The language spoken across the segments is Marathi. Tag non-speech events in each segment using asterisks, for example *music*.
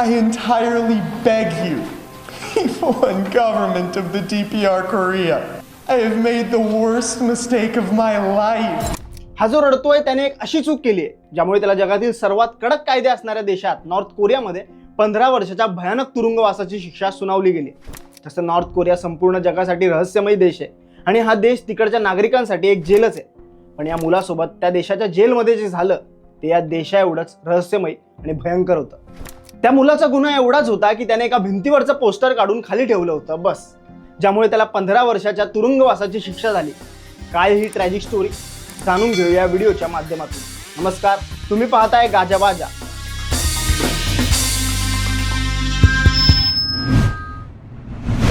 I entirely beg you, *laughs* people and government of the DPR Korea, I have made the worst mistake of my life. हा जो रडतोय त्याने एक अशी चूक केली आहे ज्यामुळे त्याला जगातील सर्वात कडक कायदे असणाऱ्या देशात नॉर्थ कोरियामध्ये पंधरा वर्षाच्या भयानक तुरुंगवासाची शिक्षा सुनावली गेली तसं नॉर्थ कोरिया संपूर्ण जगासाठी रहस्यमय देश आहे आणि हा देश तिकडच्या नागरिकांसाठी एक जेलच आहे. पण या मुलासोबत त्या देशाच्या जेलमध्ये जे झालं ते या देशा एवढंच रहस्यमय आणि भयंकर होतं. त्या मुलाचा गुन्हा एवढाच होता की त्याने एका भिंतीवरचं पोस्टर काढून खाली ठेवलं होतं बस. ज्यामुळे त्याला पंधरा वर्षाच्या तुरुंगवासाची शिक्षा झाली. काय ही ट्रॅजिक स्टोरी जाणून घेऊ या व्हिडिओच्या माध्यमातून. नमस्कार तुम्ही पाहताय गाजाबाजा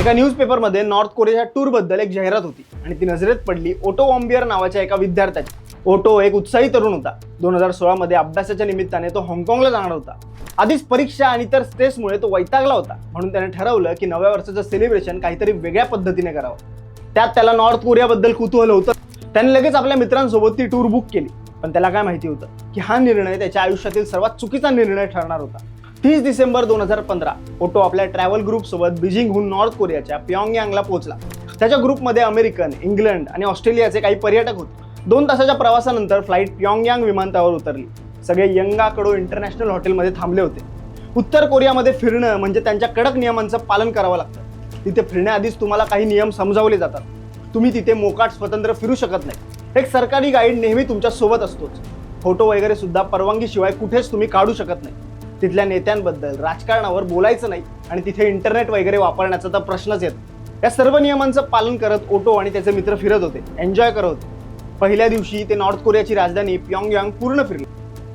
एका न्यूजपेपरमध्ये नॉर्थ कोरियाच्या टूरबद्दल एक जाहिरात होती आणि ती नजरेत पडली ओटो वॉम्बियर नावाच्या एका विद्यार्थ्याची. ओटो एक उत्साही तरुण होता. दोन हजार सोळामध्ये अभ्यासाच्या निमित्ताने तो हाँगकाँगला जाणार होता. आधीच परीक्षा आणि इतर स्ट्रेसमुळे तो वैतागला होता. म्हणून त्याने ठरवलं की नव्या वर्षाचं सेलिब्रेशन काहीतरी वेगळ्या पद्धतीने करावं. त्यात त्याला नॉर्थ कोरियाबद्दल कुतूहल होतं. त्याने लगेच आपल्या मित्रांसोबत ती टूर बुक केली. पण त्याला काय माहिती होतं? की हा निर्णय त्याच्या आयुष्यातील सर्वात चुकीचा निर्णय ठरणार होता. तीस डिसेंबर दोन हजार पंधरा ओटो आपल्या ट्रॅव्हल ग्रुपसोबत बीजिंगहून नॉर्थ कोरियाच्या पियांगयांगला पोहोचला. त्याच्या ग्रुपमध्ये अमेरिकन इंग्लंड आणि ऑस्ट्रेलियाचे काही पर्यटक होते. दोन तासाच्या प्रवासानंतर फ्लाईट पियांगयांग विमानतळावर उतरली. सगळे यंगाकडो इंटरनॅशनल हॉटेलमध्ये थांबले होते. उत्तर कोरियामध्ये फिरणं म्हणजे त्यांच्या कडक नियमांचं पालन करावं लागतं. तिथे फिरण्याआधीच तुम्हाला काही नियम समजावले जातात. तुम्ही तिथे मोकाट स्वतंत्र फिरू शकत नाही. एक सरकारी गाईड नेहमी तुमच्यासोबत असतोच. फोटो वगैरे सुद्धा परवानगीशिवाय कुठेच तुम्ही काढू शकत नाही. तिथल्या नेत्यांबद्दल राजकारणावर बोलायचं नाही आणि तिथे इंटरनेट वगैरे वापरण्याचा तर प्रश्नच येत या सर्व नियमांचं पालन करत ओटो आणि त्याचे मित्र फिरत होते. एन्जॉय करत होते. पहिल्या दिवशी ते नॉर्थ कोरियाची राजधानी प्योंगयांग पूर्ण फिरले.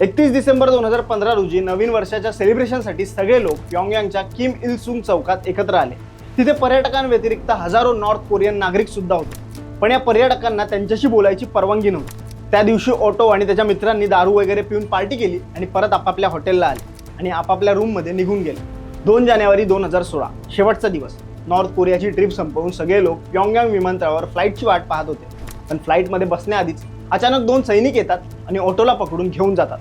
एकतीस डिसेंबर दोन हजार पंधरा रोजी नवीन वर्षाच्या सेलिब्रेशनसाठी सगळे लोक प्योंगयांगच्या किम इल सुंग चौकात एकत्र आले. तिथे पर्यटकांव्यतिरिक्त हजारो नॉर्थ कोरियन नागरिक सुद्धा होते. पण या पर्यटकांना त्यांच्याशी बोलायची परवानगी नव्हती. त्या दिवशी ऑटो आणि त्याच्या मित्रांनी दारू वगैरे पिऊन पार्टी केली आणि परत आपापल्या हॉटेलला आले आणि आपापल्या रूममध्ये निघून गेले. दोन जानेवारी दोन हजार सोळा शेवटचा दिवस. नॉर्थ कोरियाची ट्रिप संपवून सगळे लोक प्योंगयांग विमानतळावर फ्लाईटची वाट पाहत होते. पण फ्लाईटमध्ये बसण्याआधीच अचानक दोन सैनिक येतात आणि ऑटोला पकडून घेऊन जातात.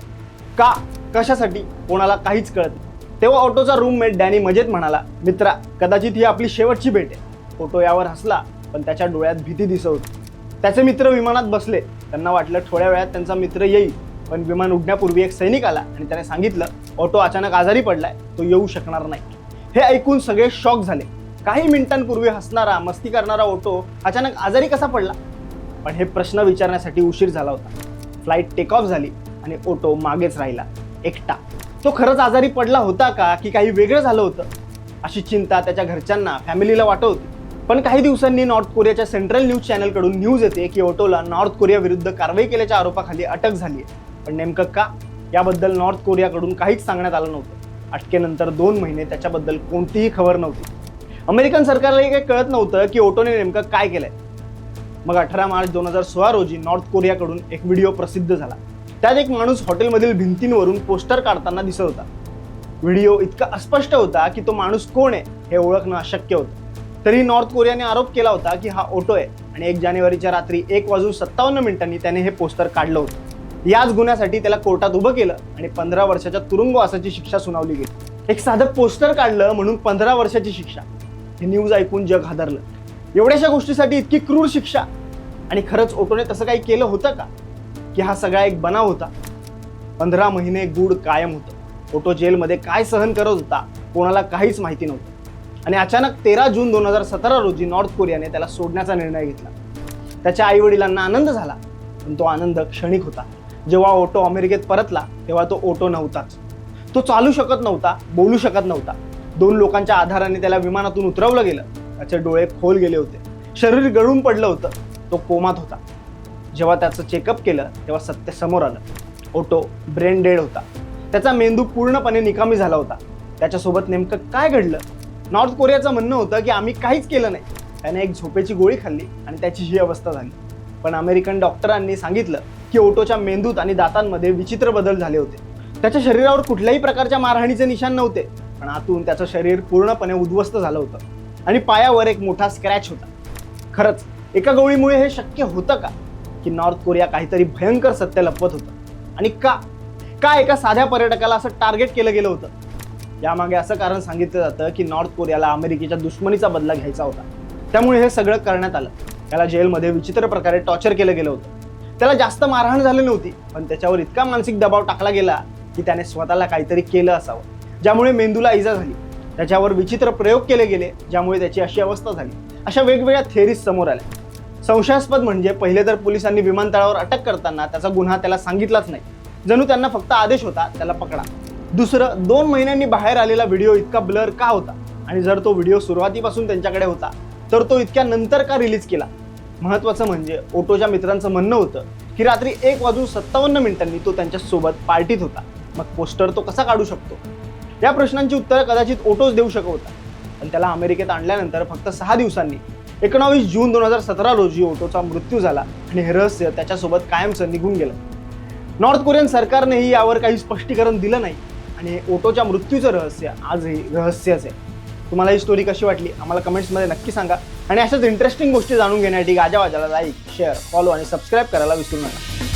का? कशासाठी? कोणाला काहीच कळत नाही. तेव्हा ऑटोचा रूममेट डॅनी मजेत म्हणाला मित्रा कदाचित ही आपली शेवटची भेट आहे. ऑटो यावर हसला पण त्याच्या डोळ्यात भीती दिसत होती त्याचे मित्र विमानात बसले. त्यांना वाटलं थोड्या वेळात त्यांचा मित्र येईल. पण विमान उडण्यापूर्वी एक सैनिक आला आणि त्याने सांगितलं ऑटो अचानक आजारी पडलाय तो येऊ शकणार नाही. हे ऐकून सगळे शॉक झाले. काही मिनिटांपूर्वी हसणारा मस्ती करणारा ऑटो अचानक आजारी कसा पडला? पण हे प्रश्न विचारण्यासाठी उशीर झाला होता. फ्लाईट टेक ऑफ झाली. आणि ओटो मागेच राहिला एकटा. तो खरंच आजारी पडला होता का की काही वेगळं झालं होतं? अशी चिंता त्याच्या घरच्यांना फॅमिलीला वाटत होती. पण काही दिवसांनी नॉर्थ कोरियाच्या सेंट्रल न्यूज चॅनलकडून न्यूज येते की ओटोला नॉर्थ कोरिया विरुद्ध कारवाई केल्याच्या आरोपाखाली अटक झाली आहे. पण नेमकं का? याबद्दल नॉर्थ कोरियाकडून काहीच सांगण्यात आलं नव्हतं. अटकेनंतर दोन महिने त्याच्याबद्दल कोणतीही खबर नव्हती. अमेरिकन सरकारलाही काही कळत नव्हतं की ओटोने नेमकं काय केलंय. मग अठरा मार्च दोन हजार सोळा रोजी नॉर्थ कोरियाकडून एक व्हिडिओ प्रसिद्ध झाला. त्यात एक माणूस हॉटेलमधील भिंतींवरून पोस्टर काढताना दिसत होता. व्हिडिओ इतका अस्पष्ट होता की तो माणूस कोण आहे हे ओळखणं अशक्य होतं. तरी नॉर्थ कोरियाने आरोप केला होता की हा ऑटो आहे आणि एक जानेवारीच्या रात्री एक वाजून सत्तावन्न मिनिटांनी त्याने हे पोस्टर काढलं होतं. याच गुन्ह्यासाठी त्याला कोर्टात उभं केलं आणि पंधरा वर्षाच्या तुरुंगवासाची शिक्षा सुनावली गेली. एक साधं पोस्टर काढलं म्हणून पंधरा वर्षाची शिक्षा. हे न्यूज ऐकून जग हादरलं. एवढ्याशा गोष्टीसाठी इतकी क्रूर शिक्षा. आणि खरंच ओटोने तसं काही केलं होतं का? की हा सगळा एक बनाव होता. पंधरा महिने गुड कायम होतं. ओटो जेलमध्ये काय सहन करत होता कोणाला काहीच माहिती नव्हतं. आणि अचानक तेरा जून दोन हजार सतरा रोजी नॉर्थ कोरियाने त्याला सोडण्याचा निर्णय घेतला. त्याच्या आई वडिलांना आनंद झाला पण तो आनंद क्षणिक होता. जेव्हा ओटो अमेरिकेत परतला तेव्हा तो ओटो नव्हताच. तो चालू शकत नव्हता बोलू शकत नव्हता. दोन लोकांच्या आधाराने त्याला विमानातून उतरवलं गेलं. त्याचे डोळे खोल गेले होते. शरीर गळून पडलं होतं. तो कोमात होता. जेव्हा त्याचं चेकअप केलं तेव्हा सत्य समोर आलं. ओटो ब्रेन डेड होता. त्याचा मेंदू पूर्णपणे निकामी झाला होता. त्याच्यासोबत नेमकं काय घडलं? नॉर्थ कोरियाचं म्हणणं होतं की आम्ही काहीच केलं नाही. त्याने एक झोपेची गोळी खाल्ली आणि त्याची ही अवस्था झाली. पण अमेरिकन डॉक्टरांनी सांगितलं की ओटोच्या मेंदूत आणि दातांमध्ये विचित्र बदल झाले होते. त्याच्या शरीरावर कुठल्याही प्रकारच्या मारहाणीचे निशाण नव्हते पण आतून त्याचं शरीर पूर्णपणे उद्ध्वस्त झालं होतं. आणि पायावर एक मोठा स्क्रॅच होता. खरंच एका गोळीमुळे हे शक्य होतं का? की नॉर्थ कोरिया काहीतरी भयंकर सत्य लपवत होतं. आणि का का एका साध्या पर्यटकाला असं टार्गेट केलं गेलं होतं? यामागे असं कारण सांगितलं जातं की नॉर्थ कोरियाला अमेरिकेच्या दुश्मनीचा बदला घ्यायचा होता. त्यामुळे हे सगळं करण्यात आलं. त्याला जेलमध्ये विचित्र प्रकारे टॉर्चर केलं गेलं होतं. त्याला जास्त मारहाण झाली नव्हती पण त्याच्यावर इतका मानसिक दबाव टाकला गेला की त्याने स्वतःला काहीतरी केलं असावं. ज्यामुळे मेंदूला इजा झाली. त्याच्यावर विचित्र प्रयोग केले गेले ज्यामुळे त्याची अशी अवस्था झाली. अशा वेगवेगळ्या थेरीज समोर आल्या. संशयास्पद म्हणजे पहिले तर पोलिसांनी विमानतळावर अटक करताना त्याचा गुन्हा त्याला सांगितलाच नाही. जणू त्यांना फक्त आदेश होता त्याला पकडा. दुसरं दोन महिन्यांनी बाहेर आलेला व्हिडिओ इतका ब्लर का होता? आणि जर तो व्हिडिओ सुरुवातीपासून त्यांच्याकडे होता तर तो इतक्या नंतर का रिलीज केला? महत्वाचं म्हणजे ओटोच्या मित्रांचं म्हणणं होतं की रात्री एक वाजून सत्तावन्न मिनिटांनी तो त्यांच्यासोबत पार्टीत होता. मग पोस्टर तो कसा काढू शकतो? या प्रश्नांची उत्तरं कदाचित ओटोच देऊ शकत होता. पण त्याला अमेरिकेत आणल्यानंतर फक्त सहा दिवसांनी एकोणावीस जून दोन हजार सतरा रोजी ओटोचा मृत्यू झाला आणि हे रहस्य त्याच्यासोबत कायमचं निघून गेलं. नॉर्थ कोरियन सरकारनेही यावर काही स्पष्टीकरण दिलं नाही आणि ओटोच्या मृत्यूचं रहस्य आजही रहस्यच आहे. तुम्हाला ही स्टोरी कशी वाटली? आम्हाला कमेंट्समध्ये नक्की सांगा. आणि अशाच इंटरेस्टिंग गोष्टी जाणून घेण्यासाठी गाजावाजाला लाईक शेअर फॉलो आणि सबस्क्राईब करायला विसरू नका.